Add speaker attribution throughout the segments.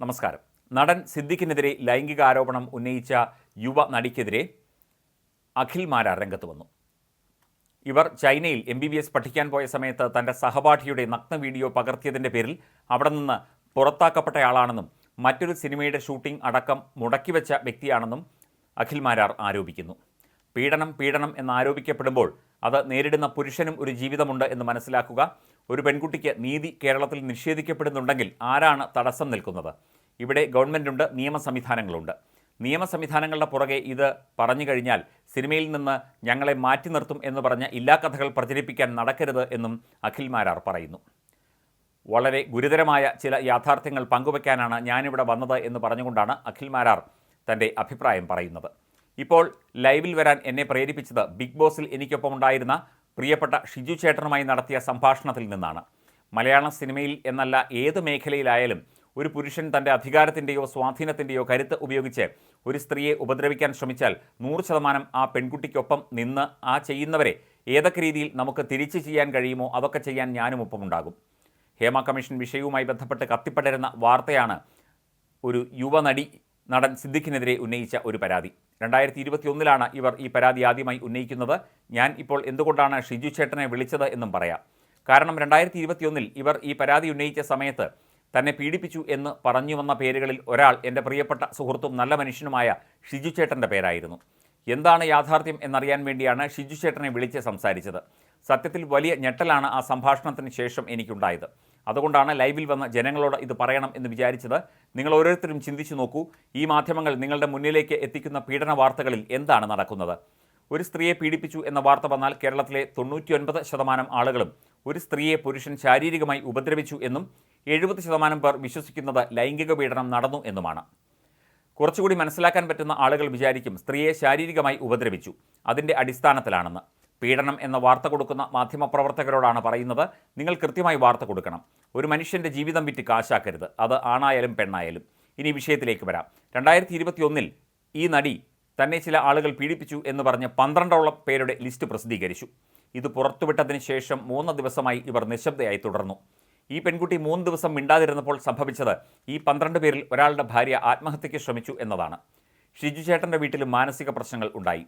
Speaker 1: നമസ്കാരം. നടൻ സിദ്ദിഖിനെതിരെ ലൈംഗിക ആരോപണം ഉന്നയിച്ച യുവ നടിക്കെതിരെ അഖിൽ മാര രംഗത്ത് വന്നു. ഇവർ ചൈനയിൽ എം ബി ബി എസ് പഠിക്കാൻ പോയ സമയത്ത് തന്റെ സഹപാഠിയുടെ നഗ്ന വീഡിയോ പകർത്തിയതിന്റെ പേരിൽ അവിടെ നിന്ന് പുറത്താക്കപ്പെട്ടയാളാണെന്നും മറ്റൊരു സിനിമയുടെ ഷൂട്ടിംഗ് അടക്കം മുടക്കിവെച്ച വ്യക്തിയാണെന്നും അഖിൽ മാരാർ ആരോപിക്കുന്നു. പീഡനം പീഡനം എന്ന് ആരോപിക്കപ്പെടുമ്പോൾ അത് നേരിടുന്ന പുരുഷനും ഒരു ജീവിതമുണ്ട് എന്ന് മനസ്സിലാക്കുക ഒരു പെൺകുട്ടിക്ക് നീതി കേരളത്തിൽ നിഷേധിക്കപ്പെടുന്നുണ്ടെങ്കിൽ ആരാണ് തടസ്സം നിൽക്കുന്നത്? ഇവിടെ ഗവൺമെന്റുണ്ട് നിയമ സംവിധാനങ്ങളുണ്ട്. നിയമ സംവിധാനങ്ങളുടെ പുറകെ ഇത് പറഞ്ഞു കഴിഞ്ഞാൽ സിനിമയിൽ നിന്ന് ഞങ്ങളെ മാറ്റി നിർത്തും എന്ന് പറഞ്ഞ ഇല്ലാ കഥകൾ പ്രചരിപ്പിക്കാൻ നടക്കരുത് എന്നും അഖിൽ മാരാർ പറയുന്നു. വളരെ ഗുരുതരമായ ചില യാഥാർത്ഥ്യങ്ങൾ പങ്കുവയ്ക്കാനാണ് ഞാനിവിടെ വന്നത് എന്ന് പറഞ്ഞുകൊണ്ടാണ് അഖിൽ മാരാർ തന്റെ അഭിപ്രായം പറയുന്നത്. ഇപ്പോൾ ലൈവിൽ വരാൻ എന്നെ പ്രേരിപ്പിച്ചത് ബിഗ് ബോസിൽ എനിക്കൊപ്പം ഉണ്ടായിരുന്ന പ്രിയപ്പെട്ട ഷിജു ചേട്ടനുമായി നടത്തിയ സംഭാഷണത്തിൽ നിന്നാണ്. മലയാള സിനിമയിൽ എന്നല്ല ഏത് മേഖലയിലായാലും ഒരു പുരുഷൻ തന്റെ അധികാരത്തിന്റെയോ സ്വാധീനത്തിന്റെയോ കരുത്ത് ഉപയോഗിച്ച് ഒരു സ്ത്രീയെ ഉപദ്രവിക്കാൻ ശ്രമിച്ചാൽ നൂറ് ശതമാനം ആ പെൺകുട്ടിക്കൊപ്പം നിന്ന് ആ ചെയ്യുന്നവരെ ഏതൊക്കെ രീതിയിൽ നമുക്ക് തിരിച്ചു ചെയ്യാൻ കഴിയുമോ അതൊക്കെ ചെയ്യാൻ ഞാനും ഒപ്പമുണ്ടാകും. ഹേമ കമ്മീഷൻ വിഷയവുമായി ബന്ധപ്പെട്ട് കത്തിപ്പടരുന്ന വാർത്തയാണ് ഒരു യുവനടി നടൻ സിദ്ദിഖിനെതിരെ ഉന്നയിച്ച ഒരു പരാതി. രണ്ടായിരത്തി ഇരുപത്തിയൊന്നിലാണ് ഇവർ ഈ പരാതി ആദ്യമായി ഉന്നയിക്കുന്നത്. ഞാൻ ഇപ്പോൾ എന്തുകൊണ്ടാണ് ഷിജു ചേട്ടനെ വിളിച്ചത് എന്നും പറയാം. കാരണം രണ്ടായിരത്തി ഇരുപത്തിയൊന്നിൽ ഇവർ ഈ പരാതി ഉന്നയിച്ച സമയത്ത് തന്നെ പീഡിപ്പിച്ചു എന്ന് പറഞ്ഞു വന്ന പേരുകളിൽ ഒരാൾ എന്റെ പ്രിയപ്പെട്ട സുഹൃത്തും നല്ല മനുഷ്യനുമായ ഷിജു ചേട്ടന്റെ പേരായിരുന്നു. എന്താണ് യാഥാർത്ഥ്യം എന്നറിയാൻ വേണ്ടിയാണ് ഷിജു ചേട്ടനെ വിളിച്ച് സംസാരിച്ചത്. സത്യത്തിൽ വലിയ ഞെട്ടലാണ് ആ സംഭാഷണത്തിന് ശേഷം എനിക്കുണ്ടായത്. അതുകൊണ്ടാണ് ലൈവിൽ വന്ന ജനങ്ങളോട് ഇത് പറയണം എന്ന് വിചാരിച്ചത്. നിങ്ങൾ ഓരോരുത്തരും ചിന്തിച്ചു നോക്കൂ ഈ മാധ്യമങ്ങൾ നിങ്ങളുടെ മുന്നിലേക്ക് എത്തിക്കുന്ന പീഡന വാർത്തകളിൽ എന്താണ് നടക്കുന്നത്? ഒരു സ്ത്രീയെ പീഡിപ്പിച്ചു എന്ന വാർത്ത വന്നാൽ കേരളത്തിലെ തൊണ്ണൂറ്റിയൊൻപത് ശതമാനം ആളുകളും ഒരു സ്ത്രീയെ പുരുഷൻ ശാരീരികമായി ഉപദ്രവിച്ചു എന്നും എഴുപത് ശതമാനം പേർ വിശ്വസിക്കുന്നത് ലൈംഗിക പീഡനം നടന്നു എന്നുമാണ്. കുറച്ചുകൂടി മനസ്സിലാക്കാൻ പറ്റുന്ന ആളുകൾ വിചാരിക്കും സ്ത്രീയെ ശാരീരികമായി ഉപദ്രവിച്ചു അതിന്റെ അടിസ്ഥാനത്തിലാണെന്ന്. പീഡനം എന്ന വാർത്ത കൊടുക്കുന്ന മാധ്യമപ്രവർത്തകരോടാണ് പറയുന്നത്. നിങ്ങൾ കൃത്യമായി വാർത്ത കൊടുക്കണം. ഒരു മനുഷ്യന്റെ ജീവിതം വിറ്റ് കാശാക്കരുത്. അത് ആണായാലും പെണ്ണായാലും. ഇനി വിഷയത്തിലേക്ക് വരാം. രണ്ടായിരത്തി ഇരുപത്തിയൊന്നിൽ ഈ നടി തന്നെ ചില ആളുകൾ പീഡിപ്പിച്ചു എന്ന് പറഞ്ഞ് പന്ത്രണ്ടോളം പേരുടെ ലിസ്റ്റ് പ്രസിദ്ധീകരിച്ചു. ഇത് പുറത്തുവിട്ടതിന് ശേഷം മൂന്ന് ദിവസമായി ഇവർ നിശബ്ദയായി തുടർന്നു. ഈ പെൺകുട്ടി മൂന്ന് ദിവസം മിണ്ടാതിരുന്നപ്പോൾ സംഭവിച്ചത് ഈ പന്ത്രണ്ട് പേരിൽ ഒരാളുടെ ഭാര്യ ആത്മഹത്യയ്ക്ക് ശ്രമിച്ചു എന്നതാണ്. ഷിജു ചേട്ടന്റെ വീട്ടിലും മാനസിക പ്രശ്നങ്ങൾ ഉണ്ടായി.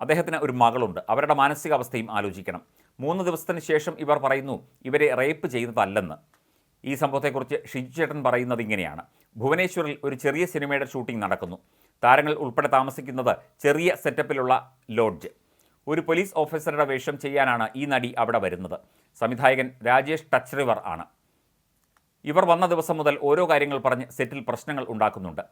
Speaker 1: അദ്ദേഹത്തിന് ഒരു മകളുണ്ട്. അവരുടെ മാനസികാവസ്ഥയും ആലോചിക്കണം. മൂന്ന് ദിവസത്തിന് ശേഷം ഇവർ പറയുന്നു ഇവരെ റേപ്പ് ചെയ്തതല്ലെന്ന്. ഈ സംഭവത്തെക്കുറിച്ച് ഷിജു ചേട്ടൻ പറയുന്നത് ഇങ്ങനെയാണ്. ഭുവനേശ്വറിൽ ഒരു ചെറിയ സിനിമയുടെ ഷൂട്ടിംഗ് നടക്കുന്നു. താരങ്ങൾ ഉൾപ്പെടെ താമസിക്കുന്നത് ചെറിയ സെറ്റപ്പിലുള്ള ലോഡ്ജ്. ഒരു പോലീസ് ഓഫീസറുടെ വേഷം ചെയ്യാനാണ് ഈ നടി അവിടെ വരുന്നത്. സംവിധായകൻ രാജേഷ് ടച്ച് റിവർ ആണ്. ഇവർ വന്ന ദിവസം മുതൽ ഓരോ കാര്യങ്ങൾ പറഞ്ഞ് സെറ്റിൽ പ്രശ്നങ്ങൾ ഉണ്ടാക്കുന്നുണ്ട്.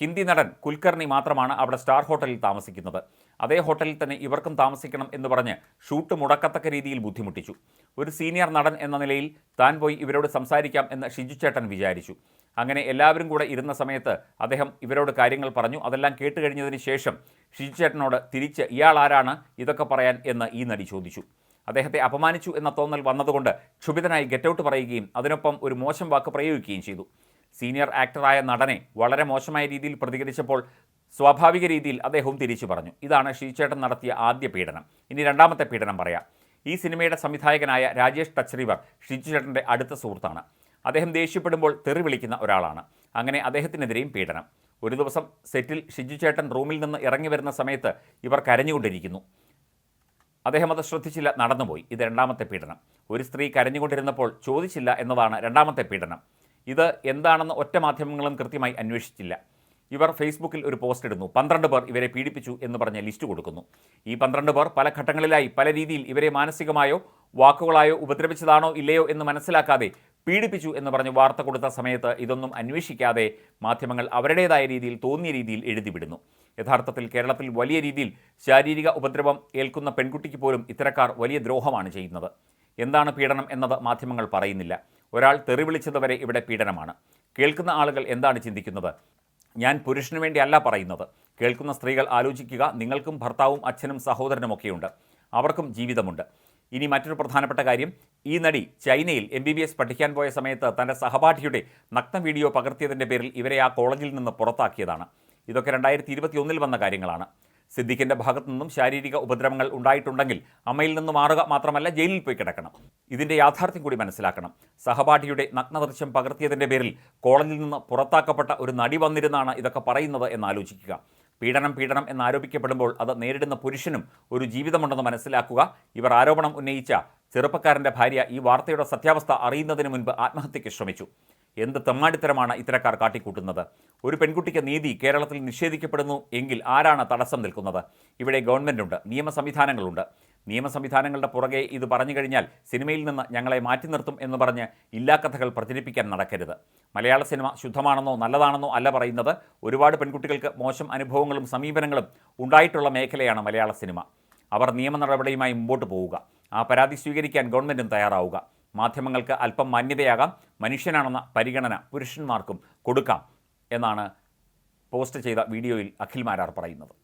Speaker 1: ഹിന്ദി നടൻ കുൽക്കർണി മാത്രമാണ് അവിടെ സ്റ്റാർ ഹോട്ടലിൽ താമസിക്കുന്നത്. അതേ ഹോട്ടലിൽ തന്നെ ഇവർക്കും താമസിക്കണം എന്ന് പറഞ്ഞ് ഷൂട്ട് മുടക്കത്തക്ക രീതിയിൽ ബുദ്ധിമുട്ടിച്ചു. ഒരു സീനിയർ നടൻ എന്ന നിലയിൽ താൻ പോയി ഇവരോട് സംസാരിക്കാം എന്ന് ഷിജു ചേട്ടൻ വിചാരിച്ചു. അങ്ങനെ എല്ലാവരും കൂടെ ഇരുന്ന സമയത്ത് അദ്ദേഹം ഇവരോട് കാര്യങ്ങൾ പറഞ്ഞു. അതെല്ലാം കേട്ടുകഴിഞ്ഞതിന് ശേഷം ഷിജു ചേട്ടനോട് തിരിച്ച് ഇയാൾ ആരാണ്? ഇതൊക്കെ പറയാൻ എന്ന് ഈ നടി ചോദിച്ചു. അദ്ദേഹത്തെ അപമാനിച്ചു എന്ന തോന്നൽ വന്നതുകൊണ്ട് ക്ഷുഭിതനായി ഗെറ്റ് ഔട്ട് പറയുകയും അതിനൊപ്പം ഒരു മോശം വാക്ക് പ്രയോഗിക്കുകയും ചെയ്തു. സീനിയർ ആക്ടറായ നടനെ വളരെ മോശമായ രീതിയിൽ പ്രതികരിച്ചപ്പോൾ സ്വാഭാവിക രീതിയിൽ അദ്ദേഹവും തിരിച്ചു പറഞ്ഞു. ഇതാണ് ശ്രീചേട്ടൻ നടത്തിയ ആദ്യ പീഡനം. ഇനി രണ്ടാമത്തെ പീഡനം പറയാം. ഈ സിനിമയുടെ സംവിധായകനായ രാജേഷ് ടച്ചറിവർ ഷിജുചേട്ടന്റെ അടുത്ത സുഹൃത്താണ്. അദ്ദേഹം ദേഷ്യപ്പെടുമ്പോൾ തെറി വിളിക്കുന്ന ഒരാളാണ്. അങ്ങനെ അദ്ദേഹത്തിനെതിരെയും പീഡനം. ഒരു ദിവസം സെറ്റിൽ ഷിജുചേട്ടൻ റൂമിൽ നിന്ന് ഇറങ്ങി വരുന്ന സമയത്ത് ഇവർ കരഞ്ഞുകൊണ്ടിരിക്കുന്നു. അദ്ദേഹം അത് ശ്രദ്ധിച്ചില്ല നടന്നുപോയി. ഇത് രണ്ടാമത്തെ പീഡനം. ഒരു സ്ത്രീ കരഞ്ഞുകൊണ്ടിരുന്നപ്പോൾ ചോദിച്ചില്ല എന്നതാണ് രണ്ടാമത്തെ പീഡനം. ഇത് എന്താണെന്ന് ഒറ്റ മാധ്യമങ്ങളും കൃത്യമായി അന്വേഷിച്ചില്ല. ഇവർ ഫേസ്ബുക്കിൽ ഒരു പോസ്റ്റ് ഇടുന്നു. പന്ത്രണ്ട് പേർ ഇവരെ പീഡിപ്പിച്ചു എന്ന് പറഞ്ഞ ലിസ്റ്റ് കൊടുക്കുന്നു. ഈ പന്ത്രണ്ട് പേർ പല ഘട്ടങ്ങളിലായി പല രീതിയിൽ ഇവരെ മാനസികമായോ വാക്കുകളായോ ഉപദ്രവിച്ചതാണോ ഇല്ലയോ എന്ന് മനസ്സിലാക്കാതെ പീഡിപ്പിച്ചു എന്ന് പറഞ്ഞ് വാർത്ത കൊടുത്ത സമയത്ത് ഇതൊന്നും അന്വേഷിക്കാതെ മാധ്യമങ്ങൾ അവരുടേതായ രീതിയിൽ തോന്നിയ രീതിയിൽ എഴുതിവിടുന്നു. യഥാർത്ഥത്തിൽ കേരളത്തിൽ വലിയ രീതിയിൽ ശാരീരിക ഉപദ്രവം ഏൽക്കുന്ന പെൺകുട്ടിക്ക് പോലും ഇത്തരക്കാർ വലിയ ദ്രോഹമാണ് ചെയ്യുന്നത്. എന്താണ് പീഡനം എന്നത് മാധ്യമങ്ങൾ പറയുന്നില്ല. ഒരാൾ തെറി വിളിച്ചത് വരെ ഇവിടെ പീഡനമാണ്. കേൾക്കുന്ന ആളുകൾ എന്താണ് ചിന്തിക്കുന്നത്? ഞാൻ പുരുഷന് വേണ്ടി അല്ല പറയുന്നത്. കേൾക്കുന്ന സ്ത്രീകൾ ആലോചിക്കുക നിങ്ങൾക്കും ഭർത്താവും അച്ഛനും സഹോദരനുമൊക്കെയുണ്ട്. അവർക്കും ജീവിതമുണ്ട്. ഇനി മറ്റൊരു പ്രധാനപ്പെട്ട കാര്യം. ഈ നടി ചൈനയിൽ എം ബി ബി എസ് പഠിക്കാൻ പോയ സമയത്ത് തന്റെ സഹപാഠിയുടെ നഗ്ന വീഡിയോ പകർത്തിയതിന്റെ പേരിൽ ഇവരെ ആ കോളേജിൽ നിന്ന് പുറത്താക്കിയതാണ്. ഇതൊക്കെ രണ്ടായിരത്തി ഇരുപത്തി ഒന്നിൽ വന്ന കാര്യങ്ങളാണ്. സിദ്ദിഖിന്റെ ഭാഗത്തു നിന്നും ശാരീരിക ഉപദ്രവങ്ങൾ ഉണ്ടായിട്ടുണ്ടെങ്കിൽ അമ്മയിൽ നിന്ന് മാറുക മാത്രമല്ല ജയിലിൽ പോയി കിടക്കണം. ഇതിന്റെ യാഥാർത്ഥ്യം കൂടി മനസ്സിലാക്കണം. സഹപാഠിയുടെ നഗ്നദൃശ്യം പകർത്തിയതിന്റെ പേരിൽ കോളേജിൽ നിന്ന് പുറത്താക്കപ്പെട്ട ഒരു നടി വന്നിരുന്നാണ് ഇതൊക്കെ പറയുന്നത് എന്ന് ആലോചിക്കുക പീഡനം പീഡനം എന്നാരോപിക്കപ്പെടുമ്പോൾ അത് നേരിടുന്ന പുരുഷനും ഒരു ജീവിതമുണ്ടെന്ന് മനസ്സിലാക്കുക. ഇവർ ആരോപണം ഉന്നയിച്ച ചെറുപ്പക്കാരന്റെ ഭാര്യ ഈ വാർത്തയുടെ സത്യാവസ്ഥ അറിയുന്നതിന് മുൻപ് ആത്മഹത്യയ്ക്ക് ശ്രമിച്ചു. എന്ത് തെമ്മാടിത്തരമാണ് ഇത്തരക്കാർ കാട്ടിക്കൂട്ടുന്നത്? ഒരു പെൺകുട്ടിക്ക് നീതി കേരളത്തിൽ നിഷേധിക്കപ്പെടുന്നു എങ്കിൽ ആരാണ് തടസ്സം നിൽക്കുന്നത്? ഇവിടെ ഗവൺമെന്റുണ്ട് നിയമ സംവിധാനങ്ങളുണ്ട് നിയമ സംവിധാനങ്ങളുടെ പുറകെ ഇത് പറഞ്ഞു കഴിഞ്ഞാൽ സിനിമയിൽ നിന്ന് ഞങ്ങളെ മാറ്റി നിർത്തും എന്ന് പറഞ്ഞ് കഥകൾ പ്രചരിപ്പിക്കാൻ നടക്കരുത്. മലയാള സിനിമ ശുദ്ധമാണെന്നോ നല്ലതാണെന്നോ അല്ല പറയുന്നത് ഒരുപാട് പെൺകുട്ടികൾക്ക് മോശം അനുഭവങ്ങളും സമീപനങ്ങളും ഉണ്ടായിട്ടുള്ള മേഖലയാണ് മലയാള സിനിമ. അവർ നിയമ നടപടിയുമായി മുമ്പോട്ട് പോവുക. ആ പരാതി സ്വീകരിക്കാൻ ഗവൺമെന്റും തയ്യാറാവുക. മാധ്യമങ്ങൾക്ക് അല്പം മാന്യതയാകാം. മനുഷ്യനാണെന്ന പരിഗണന പുരുഷന്മാർക്കും കൊടുക്കാം എന്നാണ് പോസ്റ്റ് ചെയ്ത വീഡിയോയിൽ അഖിൽ മാരാർ പറയുന്നത്.